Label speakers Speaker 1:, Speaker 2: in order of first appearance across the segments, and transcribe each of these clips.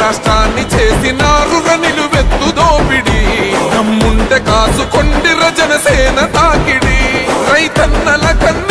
Speaker 1: రాష్ట్రాన్ని చేసినారుర నిలువెత్తు దోపిడి. నమ్ముంటే కాసుకొండిర జనసేన తాకిడి. రైతన్నల కన్న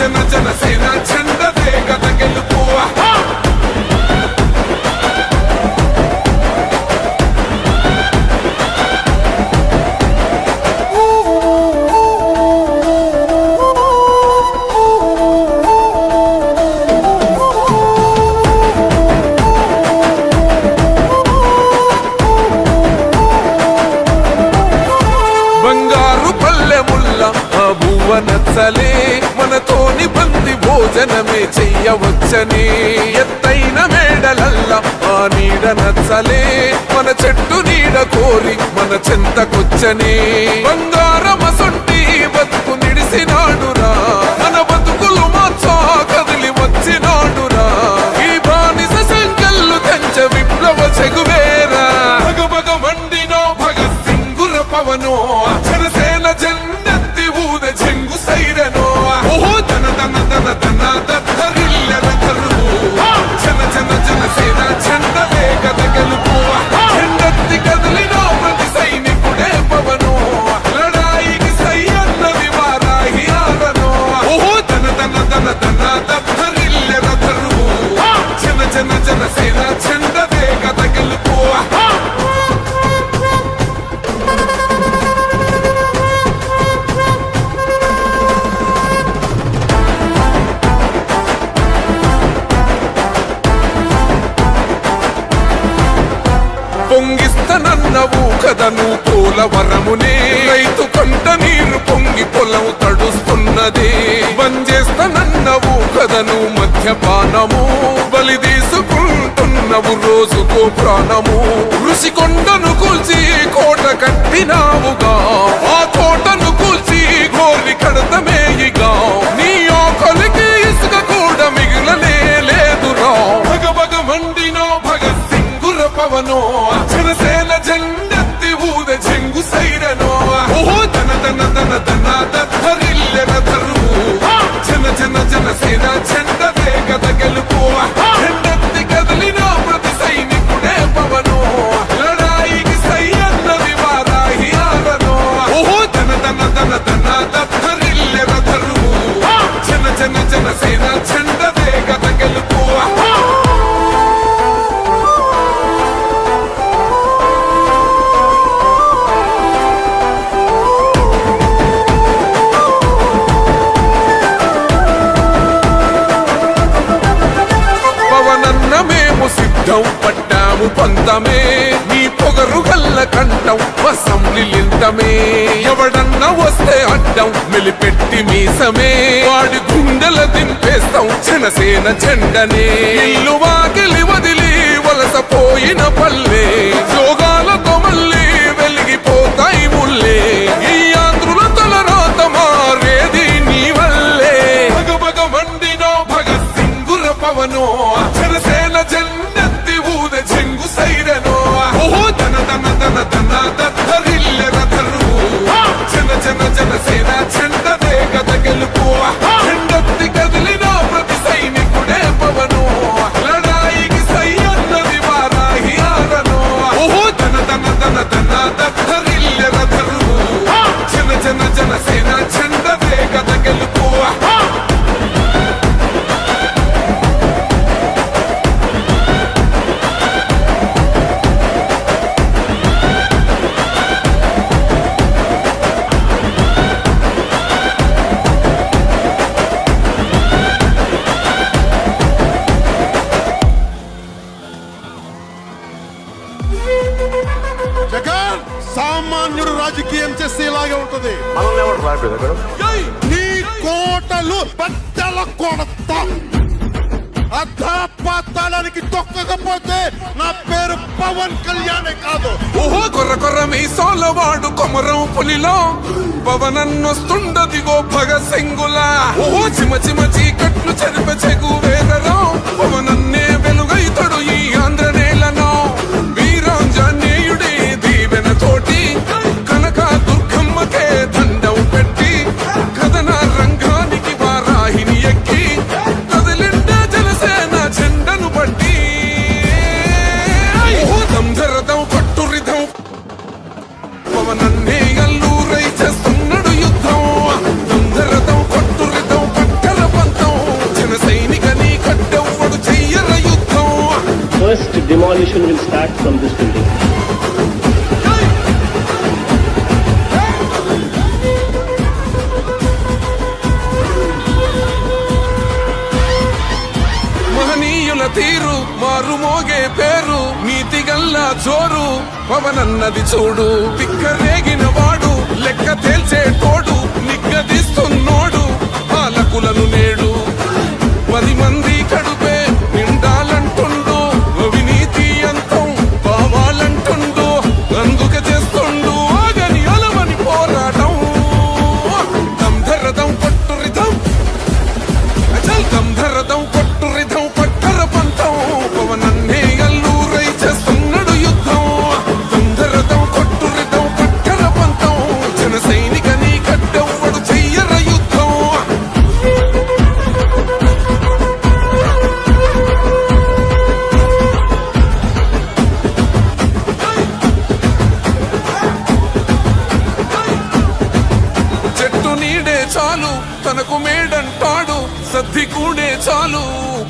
Speaker 1: Jenna, Jenna, say not మన చెంతకొచ్చని. బంగారమసొంటి బతుకు నిడిసినాడురా. మన బతుకులు మార్చా కదిలి వచ్చినాడురా. ఈ బానిస సంకల్లు కంచ విప్లవ చెగువేరా. భగ భగ మండినో భగత్ సింగుల పవనో పోలవరమునే రైతు కంట నీరు పొంగి పొలం తడుస్తున్నది. బంజేస్తానన్నవు కదను మధ్యపానము. బలి తీసుకుంటున్నవు రోజుకు ప్రాణము ఋషి కొండను కూల్చి కోట కట్టినావుగా. ఆ కోటను కూల్చి గోరి కడతమేయిగా నీ ఆకలికి ఇసుక కూడా మిగిలనే లేదురా. భగ భగ మండినో భగత్ సింగుర పవనో. Get a అందమే నీ పొగరుగల్ల గల్ల వసం అసెంబ్లీలింతమే ఎవడన్నా వస్తే అడ్డం మెలిపెట్టి మీసమే. వాడి గుండెల దింపేస్తాం జనసేన చెండనే. ఇల్లు వాకిలి వదిలి వలస పోయిన పల్లె. యోగాలతో మళ్ళీ వెలిగిపోతాయి ముల్లే.
Speaker 2: I'm gonna Tim, Tim, Tim, Tim,
Speaker 1: Tim, Timothy, Timothy, Timothy, Timothy, Timothy, Timothy, Timothy, ఉన్నది చూడు. పిక్క రేగిన వాడు లెక్క తేల్చే తోడు నిగ్గదీస్తున్నోడు పాలకులను నేడు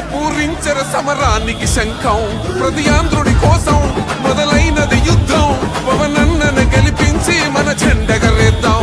Speaker 1: పూరించర సమరానికి శంఖం. ప్రతియాంధ్రుడి కోసం మొదలైనది యుద్ధం. పవనన్నను గెలిపించి మన చెండగరేద్దాం.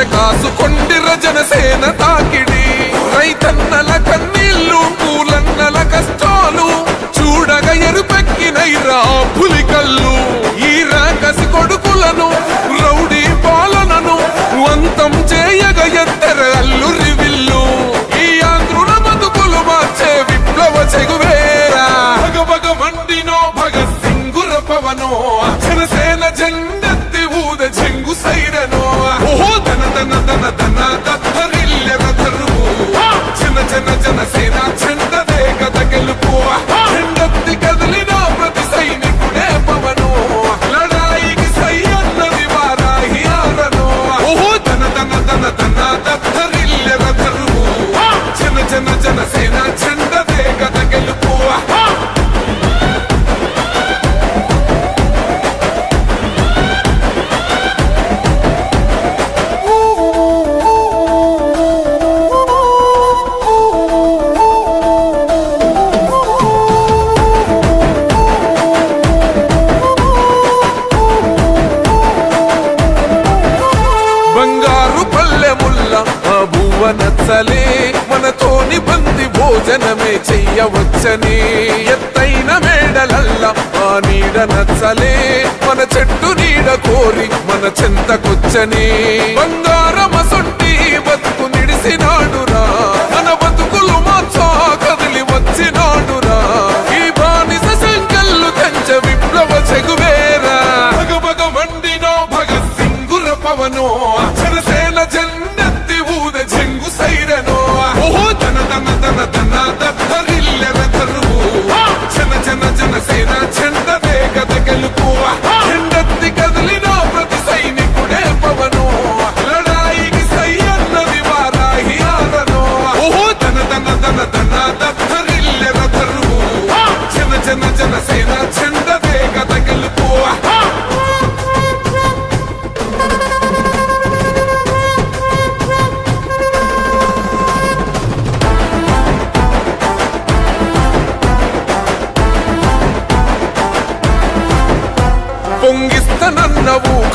Speaker 1: గుండె కాసుకొండిర జనసేన తాకిడి. రైతన్నల కన్నీళ్ళు పూలన్నల కష్టాలు చూడగా ఎరుపెక్కినైరా పులికల్లు ఈ రాకసి కొడుకులను రౌడీ పాలనను వంతం చేయగ ఎత్తర అల్లురి విల్లు. ఈ ఆంధ్రుల బతుకులు మార్చే విప్లవ చెగువేరా. భగ భగ మండినో భగ సింగుర పవనో జనసేన దన దన దన దత్తరిల్లెద తరువు జన జన జన సేనా చెందదే కథ గెలుపు. జనమే చెయ్యవచ్చని. ఎత్తైన మేడలల్ల ఆ నీడ నచ్చలే. మన చెట్టు నీడ కోరి మన చెంతకొచ్చని. బంగారమసొంటి బతుకు నిడిసినాడు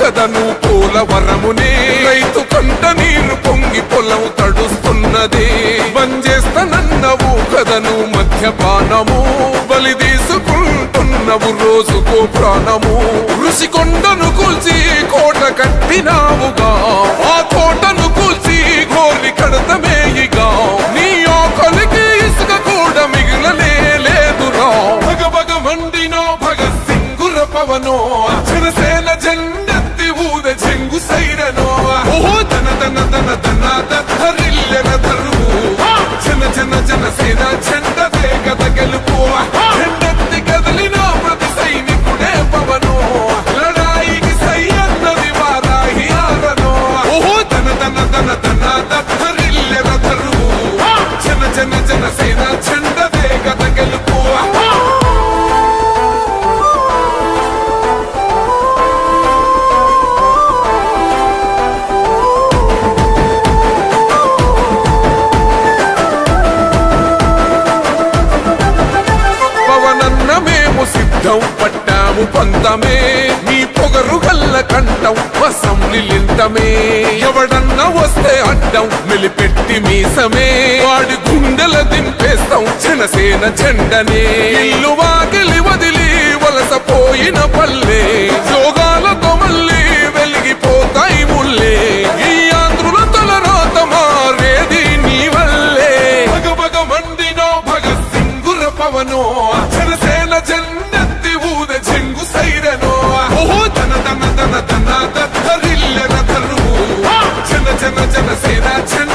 Speaker 1: కదను పోలవరమునే రైతు కంట నీరు పొంగి పొలం తడుస్తున్నది. బంజేస్తనన్నవు కదను మద్యపానము బలి తీసుకుంటున్నవు రోజుకో ప్రాణము ఋషి కొండను కూల్చి కోట కట్టినావుగా ఆ కోటను కూల్చి గోరి కడతమేయిగా నీ ఆకలికి ఇసుక కూడా మిగిలనే లేదురా. భగ భగ మండినో భగత్ సింగుర పవనో జనసేన జెండెత్తి తన తన తన తన జన జన జనసేన చెండ వేగద గెలుపు జనసేన జెండనే. ఇల్లు వాకిలి వదిలి వలసపోయిన పల్లె. యోగాలతో మళ్ళీ వెలిగిపోతాయి ముల్లే. ఈ ఆంధ్రుల తలరాత మారేది నీ వల్లే. భగ భగ మండినో భగత్ సింగుర పవనో. జనసేన జెండెత్తి ఊద చెంగు సైరనో. ఓహో తన తన తన తన దద్దరిల్లెన తరువు. జన జన జనసేన చెండ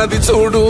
Speaker 1: పవనన్నది చూడు.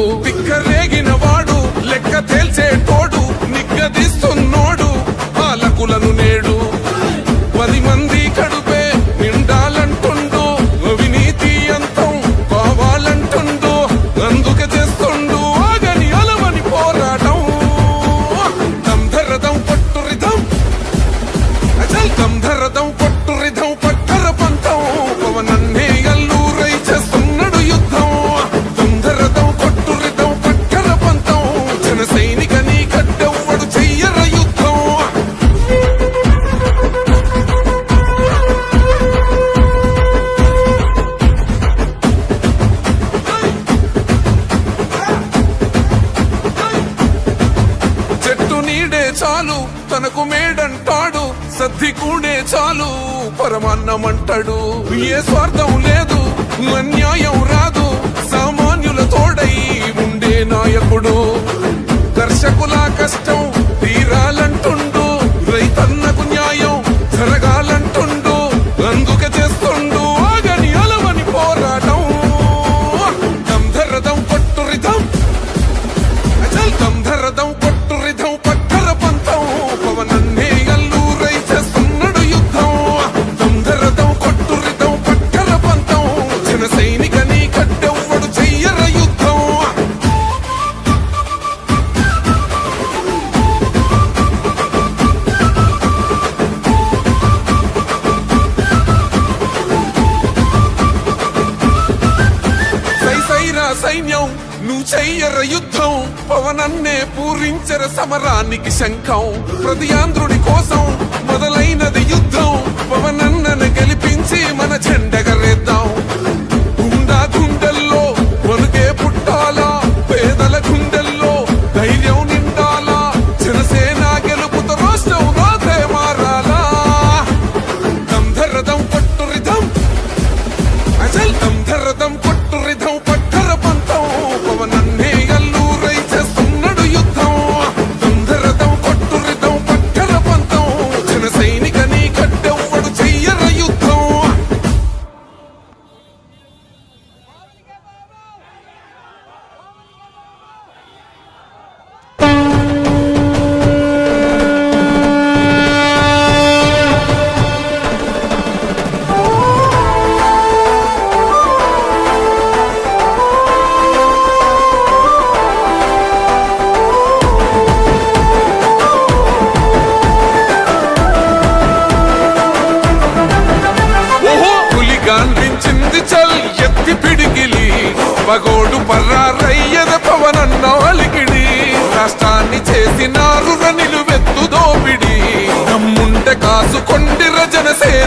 Speaker 1: శంఖం. ప్రతి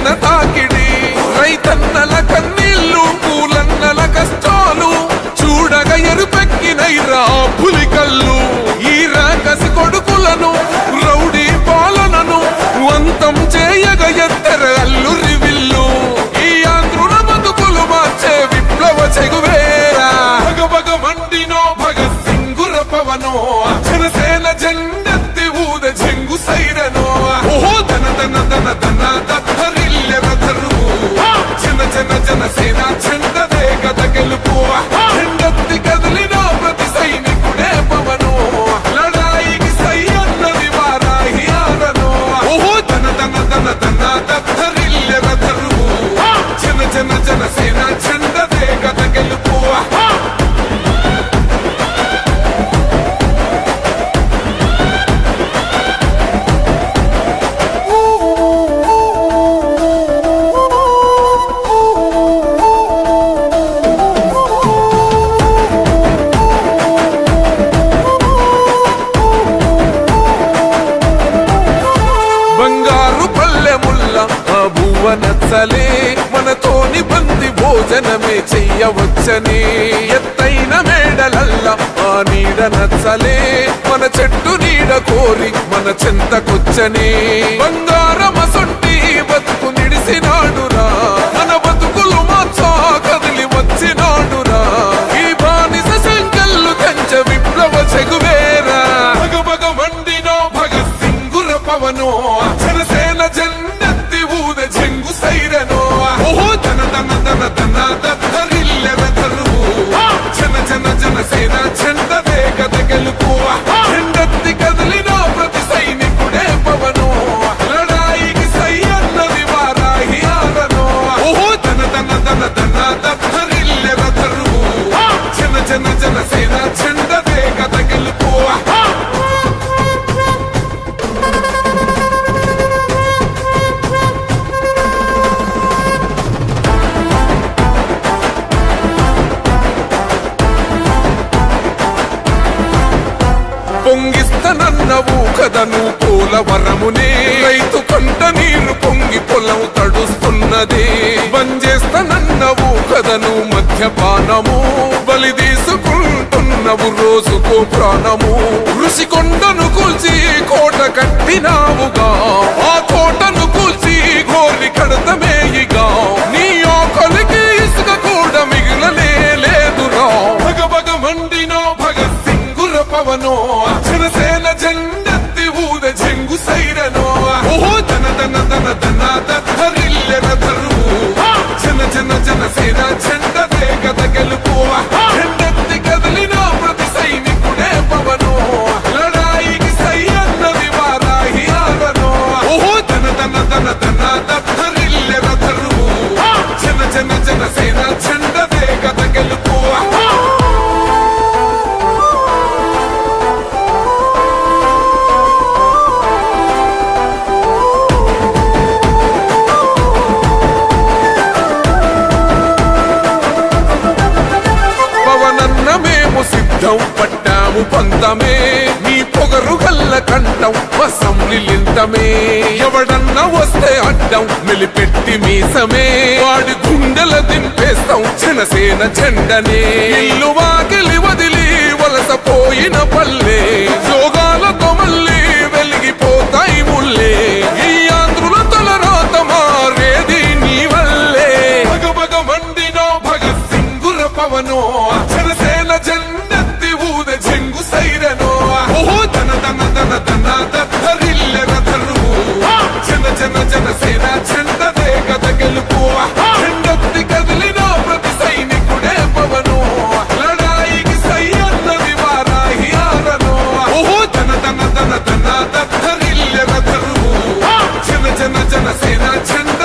Speaker 1: తాకిడి. రైతన్నల చెంతకొచ్చని. బంగారు ఋషి కొండను కూల్చి కోట కట్టినావుగా. కంఠం పట్టాము పంతమే నీ పొగరు గల్ల కంఠం వసం నిలింతమే. ఎవడన్నా వస్తే అడ్డం నిలిపెట్టి మీసమే. వాడి గుండెల దింపేస్తాం జనసేన చెండనే ఇల్లు వాకిలి వదిలి వలసపోయిన పల్లె. యోగాలతో మళ్ళీ వెలిగిపోతాయి ముల్లే. పవనో. జనసేన జెండ ಸೈರನೋ ಓಹೋ ದನ ದನ ದನ ದನ ದತ್ತರಿಲ್ಲರ ಧನು ಜನ ಜನ ಜನ ಸೇನಾ ಚಂದದೇ ಕದ ಗೆಲುಪು ಹೆಂಡತ್ತಿ ಕದಲಿನ ಪ್ರತಿ ಸೈನಿಕುಡೆ ಪವನು ಲಡಾಯಿಗೆ ಸೈಯನ್ನ ವಿವಾರಾಹಿ ಆರನೋ ಓಹೋ ದನ ದನ ದನ ದನ ದತ್ತರಿಲ್ಲರ ಧನು ಜನ ಜನ ಜನ ಸೇನಾ ಚಂದ